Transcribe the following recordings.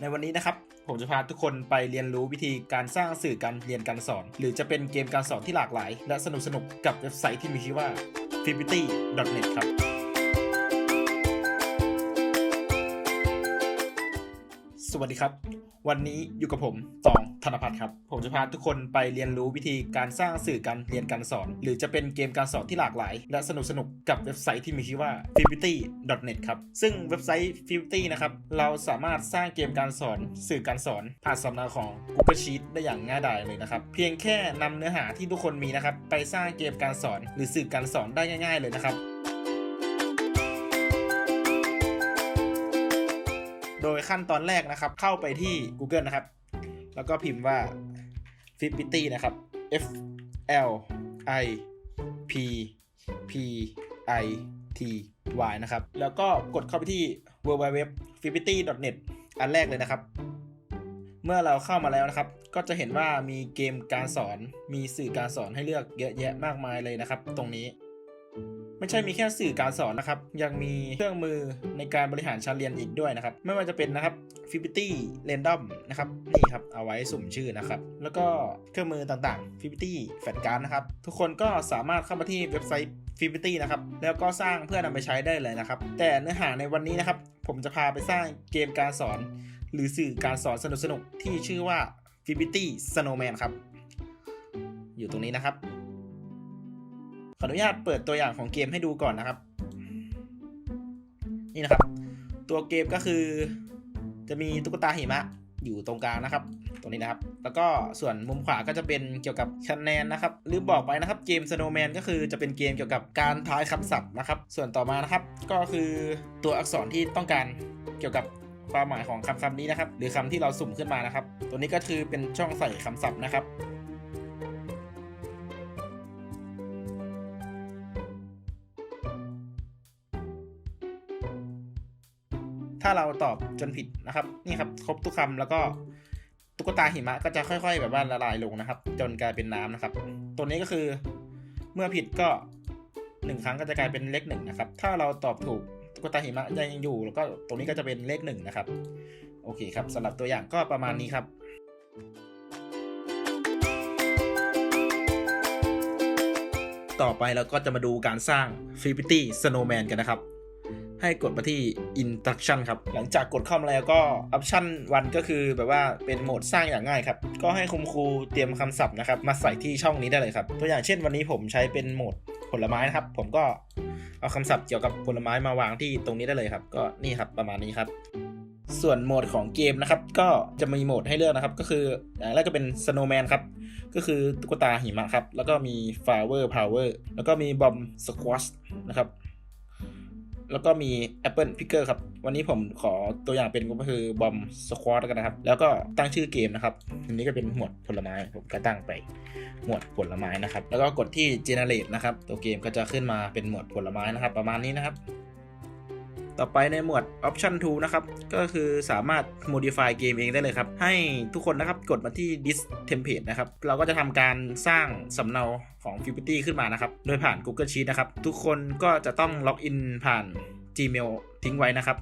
ในวันนี้นะครับผมจะพาทุกคนไปเรียนรู้วิธีการสร้างสื่อการเรียนการสอน หรือจะเป็นเกมการสอนที่หลากหลาย และสนุกสนุกกับเว็บไซต์ที่มีชื่อว่า f i b i t y n e t ครับ สวัสดีครับ วันนี้อยู่กับผมตองธนพัฒน์ครับ ผมจะพาทุกคนไปเรียนรู้วิธีการสร้างสื่อการเรียนการสอน หรือจะเป็นเกมการสอนที่หลากหลาย และสนุกสนุกกับเว็บไซต์ที่มีชื่อว่า f i b i t y n e t ครับ ซึ่งเว็บไซต์ f i b i t y นะครับ เราสามารถสร้างเกมการสอนสื่อการสอนผ่านสำเนาของ Google Sheet ได้อย่างง่ายดายเลยนะครับ เพียงแค่นำเนื้อหาที่ทุกคนมีนะครับไปสร้างเกมการสอน หรือสื่อการสอนได้ง่าย ๆ เลยนะครับ โดยขั้นตอนแรกนะครับ เข้าไปที่ Google นะครับ แล้วก็พิมพ์ว่า f i b i t y นะครับ F L I P P I T Y นะครับ แล้วก็กดเข้าไปที่ www f i b i t y net อันแรกเลยนะครับ เมื่อเราเข้ามาแล้วนะครับ ก็จะเห็นว่ามีเกมการสอน มีสื่อการสอนให้เลือกเยอะแยะมากมายเลยนะครับ ตรงนี้ ไม่ใช่มีแค่สื่อการสอนนะครับ ยังมีเครื่องมือในการบริหารชั้นเรียนอีกด้วยนะครับ ไม่ว่าจะเป็นนะครับ f i b i t y Random นะครับ นี่ครับ เอาไว้สุ่มชื่อนะครับ แล้วก็เครื่องมือต่างๆ f i b i t y แฟลชการ์ดนะครับ ทุกคนก็สามารถเข้ามาที่เว็บไซต์ f i b i t y นะครับ แล้วก็สร้างเพื่อนำไปใช้ได้เลยนะครับ แต่เนื้อหาในวันนี้นะครับ ผมจะพาไปสร้างเกมการสอน หรือสื่อการสอนสนุกๆที่ชื่อว่า f i b i t y Snowman ครับ อยู่ตรงนี้นะครับ ขออนุญาตเปิดตัวอย่างของเกมให้ดูก่อนนะครับ นี่นะครับ ตัวเกมก็คือ จะมีตุ๊กตาหิมะอยู่ตรงกลางนะครับ ตรงนี้นะครับ แล้วก็ส่วนมุมขวาก็จะเป็นเกี่ยวกับคะแนนนะครับ ลืมบอกไปนะครับ เกม Snowman ก็คือจะเป็นเกมเกี่ยวกับการทายคำศัพท์นะครับ ส่วนต่อมานะครับ ก็คือตัวอักษรที่ต้องการเกี่ยวกับความหมายของคำคำนี้นะครับ หรือคำที่เราสุ่มขึ้นมานะครับ ตัวนี้ก็คือเป็นช่องใส่คำศัพท์นะครับ ถ้าเราตอบจนผิดนะครับ นี่ครับครบทุกคำแล้วก็ตุ๊กตาหิมะก็จะค่อยๆ แบบว่าละลายลงนะครับ จนกลายเป็นน้ำนะครับ ตัวนี้ก็คือเมื่อผิดก็หนึ่งครั้งก็จะกลายเป็นเลขหนึ่งนะครับ ถ้าเราตอบถูกตุ๊กตาหิมะยังอยู่ แล้วก็ตรงนี้ก็จะเป็นเลขหนึ่งนะครับ โอเคครับสำหรับตัวอย่างก็ประมาณนี้ครับต่อไปเราก็จะมาดูการสร้าง f i b i t y Snowman กันนะครับ ให้กดมาที่ Instruction ครับ หลังจากกดเข้ามาแล้วก็ Option 1ก็คือแบบว่าเป็นโหมดสร้างอย่างง่ายครับ ก็ให้คุณครูเตรียมคำศัพท์นะครับ มาใส่ที่ช่องนี้ได้เลยครับ ตัวอย่างเช่นวันนี้ผมใช้เป็นโหมดผลไม้นะครับ ผมก็เอาคำศัพท์เกี่ยวกับผลไม้มาวางที่ตรงนี้ได้เลยครับ ก็นี่ครับประมาณนี้ครับส่วนโหมดของเกมนะครับ ก็จะมีโหมดให้เลือกนะครับ ก็คืออย่างแรกก็เป็น Snowman ครับ ก็คือตุ๊กตาหิมะครับ แล้วก็มี Flower Power แล้วก็มี Bomb Squash นะครับ แล้วก็มี Apple Picker ครับ วันนี้ผมขอตัวอย่างเป็นก็คือบอมสควอตกันนะครับ แล้วก็ตั้งชื่อเกมนะครับอันนี้ก็เป็นหมวดผลไม้ ผมก็ตั้งไปหมวดผลไม้นะครับ แล้วก็กดที่ generate นะครับ ตัวเกมก็จะขึ้นมาเป็นหมวดผลไม้นะครับ ประมาณนี้นะครับ ต่อไปในหมวด option 2 นะครับ ก็คือสามารถ modify เกมเองได้เลยครับ ให้ทุกคนนะครับกดมาที่ this template นะครับ เราก็จะทำการสร้างสำเนาของ f i b i t y ขึ้นมานะครับ โดยผ่าน Google Sheet นะครับ ทุกคนก็จะต้องล็อกอินผ่าน Gmail ทิ้งไว้นะครับ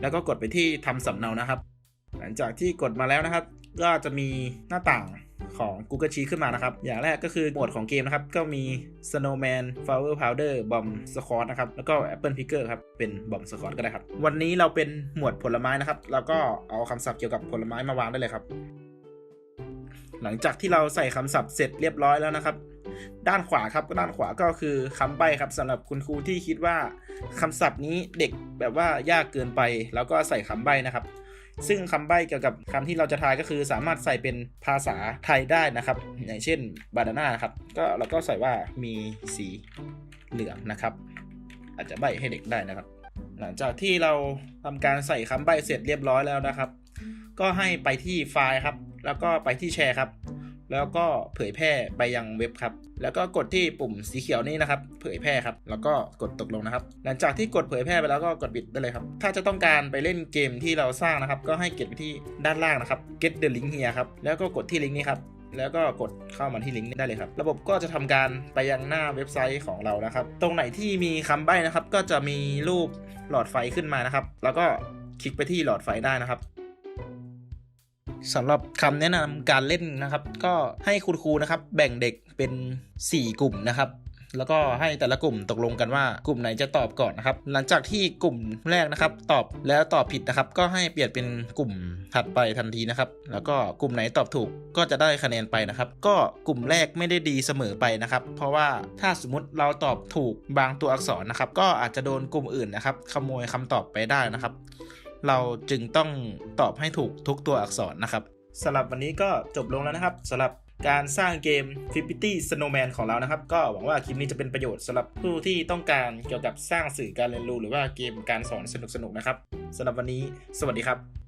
แล้วก็กดไปที่ทำสำเนานะครับ หลังจากที่กดมาแล้วนะครับ ก็จะมีหน้าต่าง ของ Google Sheet ขึ้นมานะครับ อย่างแรกก็คือโหมดของเกมนะครับ ก็มี Snowman Flower Powder Bomb Squad นะครับ แล้วก็ Apple Picker ครับ เป็น Bomb Squad ก็ได้ครับ วันนี้เราเป็นหมวดผลไม้นะครับ แล้วก็เอาคำศัพท์เกี่ยวกับผลไม้มาวางได้เลยครับ หลังจากที่เราใส่คำศัพท์เสร็จเรียบร้อยแล้วนะครับ ด้านขวาครับ ด้านขวาก็คือคำใบ้ครับสำหรับคุณครูที่คิดว่าคำศัพท์นี้เด็กแบบว่ายากเกินไป แล้วก็ใส่คำใบ้นะครับ ซึ่งคำใบ้เกี่ยวกับคำที่เราจะทายก็คือสามารถใส่เป็นภาษาไทยได้นะครับ อย่างเช่นบานาน่านะครับก็เราก็ใส่ว่ามีสีเหลืองนะครับ อาจจะใบ้ให้เด็กได้นะครับ หลังจากที่เราทำการใส่คำใบ้เสร็จเรียบร้อยแล้วนะครับ ก็ให้ไปที่ไฟล์ครับ แล้วก็ไปที่แชร์ครับ แล้วก็เผยแพร่ไปยังเว็บครับ แล้วก็กดที่ปุ่มสีเขียวนี้นะครับ เผยแพร่ครับ แล้วก็กดตกลงนะครับ หลังจากที่กดเผยแพร่ไปแล้วก็กดปิดได้เลยครับ ถ้าจะต้องการไปเล่นเกมที่เราสร้างนะครับ ก็ให้เก็บไปที่ด้านล่างนะครับ get the link here ครับ แล้วก็กดที่ลิงก์นี้ครับแล้วก็กดเข้ามาที่ลิงก์นี้ได้เลยครับ ระบบก็จะทำการไปยังหน้าเว็บไซต์ของเรานะครับ ตรงไหนที่มีคำใบ้นะครับ ก็จะมีรูปหลอดไฟขึ้นมานะครับ แล้วก็คลิกไปที่หลอดไฟได้นะครับ สำหรับคำแนะนำการเล่นนะครับ ก็ให้คุณครูนะครับ แบ่งเด็กเป็น 4 กลุ่มนะครับแล้วก็ให้แต่ละกลุ่มตกลงกันว่ากลุ่มไหนจะตอบก่อนนะครับ หลังจากที่กลุ่มแรกนะครับ ตอบแล้วตอบผิดนะครับ ก็ให้เปลี่ยนเป็นกลุ่มถัดไปทันทีนะครับ แล้วก็กลุ่มไหนตอบถูกก็จะได้คะแนนไปนะครับ ก็กลุ่มแรกไม่ได้ดีเสมอไปนะครับ เพราะว่าถ้าสมมติเราตอบถูกบางตัวอักษรนะครับ ก็อาจจะโดนกลุ่มอื่นนะครับ ขโมยคำตอบไปได้นะครับ เราจึงต้องตอบให้ถูกทุกตัวอักษรนะครับสำหรับวันนี้ก็จบลงแล้วนะครับสำหรับการสร้างเกม f i p i t y Snowman ของเรานะครับ ก็หวังว่าคลิปนี้จะเป็นประโยชน์สำหรับผู้ที่ต้องการเกี่ยวกับสร้างสื่อการเรียนรู้ หรือว่าเกมการสอนสนุกๆนะครับสำหรับวันนี้ สวัสดีครับ